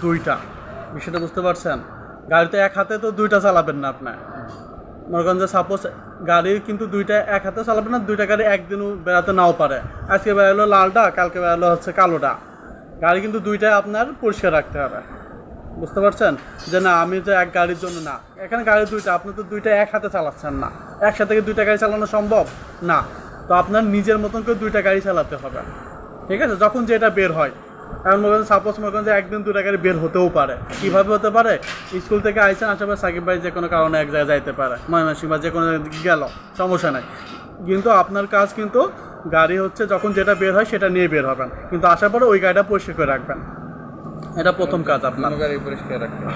দুইটা। বিষয়টা বুঝতে পারছেন? গাড়িতে এক হাতে তো দুইটা চালাবেন না আপনার মনে করেন যে সাপোজ গাড়ি কিন্তু দুইটা এক হাতে চালাবেন না, দুইটা গাড়ি একদিনও বেড়াতে নাও পারে। আজকে বেড়ালো লালটা কালকে বেড়ালো হচ্ছে কালোটা গাড়ি কিন্তু দুইটাই আপনার পরিষ্কার রাখতে হবে। বুঝতে পারছেন? যে না, আমি তো এক গাড়ির জন্য না। এখানে গাড়ি দুইটা, আপনি তো দুইটা এক হাতে চালাচ্ছেন না। একসাথে কি দুইটা গাড়ি চালানো সম্ভব? না। তো আপনার নিজের মতন করে দুইটা গাড়ি চালাতে হবে। ঠিক আছে? যখন যেটা বের হয়। এখন মনে সাপোজ মনে করেন যে একদিন দুটা গাড়ি বের হতেও পারে। কীভাবে হতে পারে? স্কুল থেকে আইসেন আশেপাশে সাকিব ভাই যে কোনো কারণে এক জায়গায় যাইতে পারে। ময়মনসিং বা যে কোনো গেল, সমস্যা নাই। কিন্তু আপনার কাজ কিন্তু গাড়ি হচ্ছে, যখন যেটা বের হয় সেটা নিয়ে বের হবেন। কিন্তু আসার পরে ওই গাড়িটা পরিষ্কার করে রাখবেন। এটা প্রথম কাজ আপনার।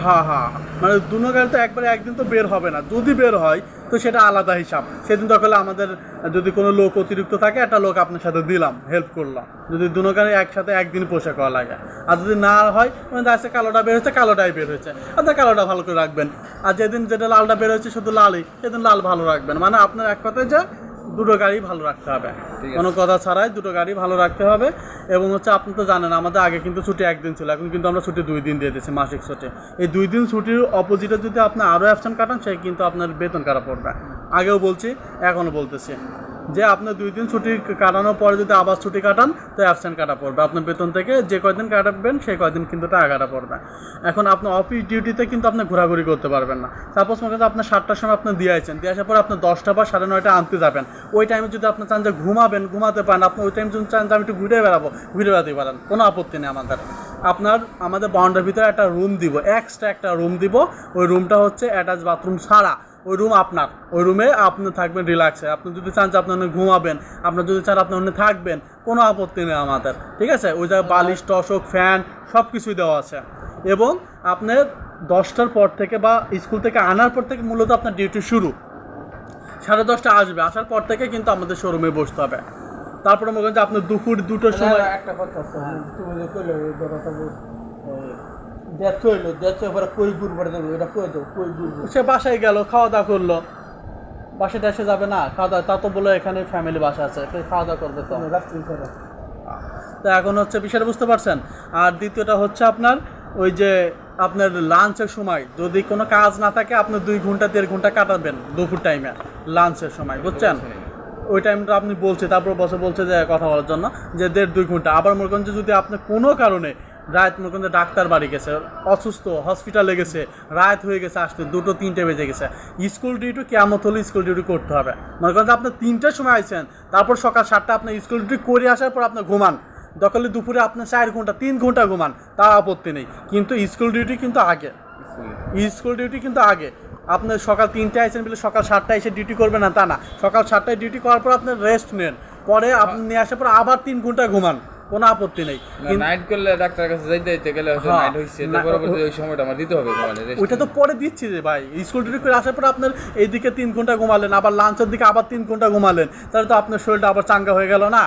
হ্যাঁ হ্যাঁ। মানে দুনো গাড়ি তো একবারে একদিন তো বের হবে না। যদি বের হয় তো সেটা আলাদা হিসাব। সেদিন তখন আমাদের যদি কোনো লোক অতিরিক্ত থাকে একটা লোক আপনার সাথে দিলাম হেল্প করলাম। যদি দুনো গাড়ি একসাথে একদিন পোশাক করা লাগে। আর যদি না হয় মানে যাচ্ছে কালোটা বের হচ্ছে কালোটাই বের হয়েছে। আপনার কালোটা ভালো করে রাখবেন। আর যেদিন যেটা লালটা বের হচ্ছে শুধু লালই সেদিন লাল ভালো রাখবেন। মানে আপনার এক কথায় যে দুটো গাড়ি ভালো রাখতে হবে। কোনো কথা ছাড়াই দুটো গাড়ি ভালো রাখতে হবে এবং হচ্ছে আপনি তো জানেন আমাদের আগে কিন্তু ছুটি একদিন ছিল এখন কিন্তু আমরা ছুটি দুই দিন দিয়ে দিচ্ছি মাসিক ছুটি। এই দুই দিন ছুটির অপোজিটে যদি আপনি আরও অ্যাবসেন্ট কাটান সে কিন্তু আপনার বেতন কাটা পড়বে। আগেও বলছি এখনও বলতেছি। যে আপনি দুই দিন ছুটি কাটানোর পরে যদি আবার ছুটি কাটান, তো অ্যাবসেন্ট কাটা পড়বে। আপনার বেতন থেকে যে কয়দিন কাটাবেন, সেই কয়দিন কিন্তু টাকা কাটা পড়বে। এখন আপনি অফিস ডিউটিতে কিন্তু আপনি ঘোরাঘুরি করতে পারবেন না। সাপোজ মনে করেন আপনার সাতটার সময় আপনি দিয়ে আসছেন দিয়ে আসার পর আপনি দশটা বা সাড়ে নয়টা আনতে যাবেন। ওই টাইমে যদি আপনি চান যে ঘুমাবেন, ঘুমাতে পারেন, আপনি ওই টাইম যদি চান যে আমি একটু ঘুরে বেড়াবো, ঘুরে বেড়াতে পারেন। কোনো আপত্তি নেই আমাদের। আপনার, আমাদের বাউন্ডারির ভিতরে একটা রুম দিব এক্সট্রা একটা রুম দিব। ওই রুমটা হচ্ছে অ্যাটাচ বাথরুম ছাড়া। ওই রুম আপনার। ওই রুমে আপনি থাকবেন রিল্যাক্সে আপনি যদি চান যে আপনি ঘুমাবেন আপনার যদি চান আপনি ওখানে থাকবেন কোনো আপত্তি নেই আমাদের ঠিক আছে? ওই জায়গায় বালিশ টসক ফ্যান সব কিছুই দেওয়া আছে। এবং আপনার দশটার পর থেকে বা স্কুল থেকে আনার পর থেকে মূলত আপনার ডিউটি শুরু। সাড়ে দশটা আসবে আসার পর থেকে কিন্তু আমাদের শোরুমে বসতে হবে। তারপরে মনে করেন যে আপনার দুপুর দুটোর সময় একটা কথা তুমি যে দেখ হইল দেখ এবার দেবো এটা কই দেবো কই ঘুরবো? সে বাসায় গেল খাওয়া দাওয়া করল। বাসায় এসে যাবে না খাওয়া দাওয়া তা তো বলে এখানে ফ্যামিলি বাসা আছে খাওয়া দাওয়া করবে তো। রাত্রি তো এখন হচ্ছে বিষয়টা বুঝতে পারছেন? আর দ্বিতীয়টা হচ্ছে আপনার ওই যে আপনার লাঞ্চের সময় যদি কোনো কাজ না থাকে আপনি দুই ঘণ্টা দেড় ঘণ্টা কাটাবেন দুপুর টাইমে লাঞ্চের সময় বুঝছেন? ওই টাইমটা আপনি বলছে তারপর বসে বলছে যে কথা বলার জন্য যে দেড় দুই ঘণ্টা। আবার মনে করেন যে যদি আপনি কোনো কারণে রাত মনে করেন ডাক্তার বাড়ি গেছে, অসুস্থ হসপিটালে গেছে, রাত হয়ে গেছে আসতে, দুটো, তিনটে বেজে গেছে। স্কুল ডিউটি কেমন হলে স্কুল ডিউটি করতে হবে। মনে করেন আপনি তিনটের সময় আইছেন, তারপর সকাল সাতটা আপনি স্কুল ডিউটি করে আসার পর আপনি ঘুমান। দখলে দুপুরে আপনার চার ঘণ্টা, তিন ঘণ্টা ঘুমান তার আপত্তি নেই। কিন্তু স্কুল ডিউটি কিন্তু আগে। স্কুল ডিউটি কিন্তু আগে। আপনার সকাল তিনটে আইসেন বলে সকাল সাতটায় এসে ডিউটি করবেন না, তা না। সকাল সাতটায় ডিউটি করার পর আপনার রেস্ট নেন। পরে আপনি নিয়ে আসার পর আবার তিন ঘণ্টা ঘুমান। কোনো আপত্তি নেই। নাইট করলে ডাক্তারের কাছে যাইতে যাইতে গেলে হয়তো হ্যাঁ, নাইট হইছে তো পরবর্তী ওই সময়টা আমার দিতে হবে ওইটা তো পরে দিচ্ছি রে ভাই স্কুল ডিউটি করে আসার পর আপনার এইদিকে তিন ঘণ্টা ঘুমালেন আবার লাঞ্চের দিকে আবার তিন ঘণ্টা ঘুমালেন তাহলে তো আপনার শরীরটা আবার চাঙ্গা হয়ে গেল না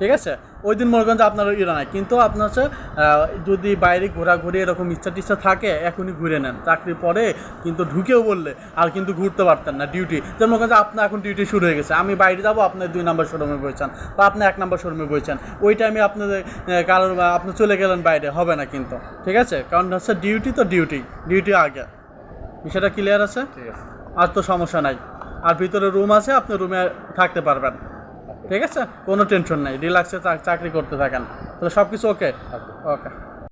ঠিক আছে? ওই দিন মনে করেন যে আপনার ইরা নাই। কিন্তু আপনার হচ্ছে যদি বাইরে ঘোরাঘুরি এরকম ইচ্ছা টিচ্ছা থাকে এখনই ঘুরে নেন। চাকরি পরে কিন্তু ঢুকেও বললে আর কিন্তু ঘুরতে পারতেন না ডিউটি যেমন মনে করেন যে আপনার এখন ডিউটি শুরু হয়ে গেছে। আমি বাইরে যাব আপনি দুই নাম্বার শোরুমে বইছেন বা আপনি এক নাম্বার শোরুমে বইছেন ওই টাইমে আপনাদের কারোর আপনি চলে গেলেন বাইরে হবে না কিন্তু। ঠিক আছে? কারণ হচ্ছে ডিউটি তো ডিউটি ডিউটি আগে। বিষয়টা ক্লিয়ার আছে? আর তো সমস্যা নাই। আর ভিতরে রুম আছে আপনি রুমে থাকতে পারবেন। ঠিক আছে? কোনো টেনশন নাই। রিল্যাক্সে চাকরি করতে থাকেন। তাহলে সব কিছু ওকে ওকে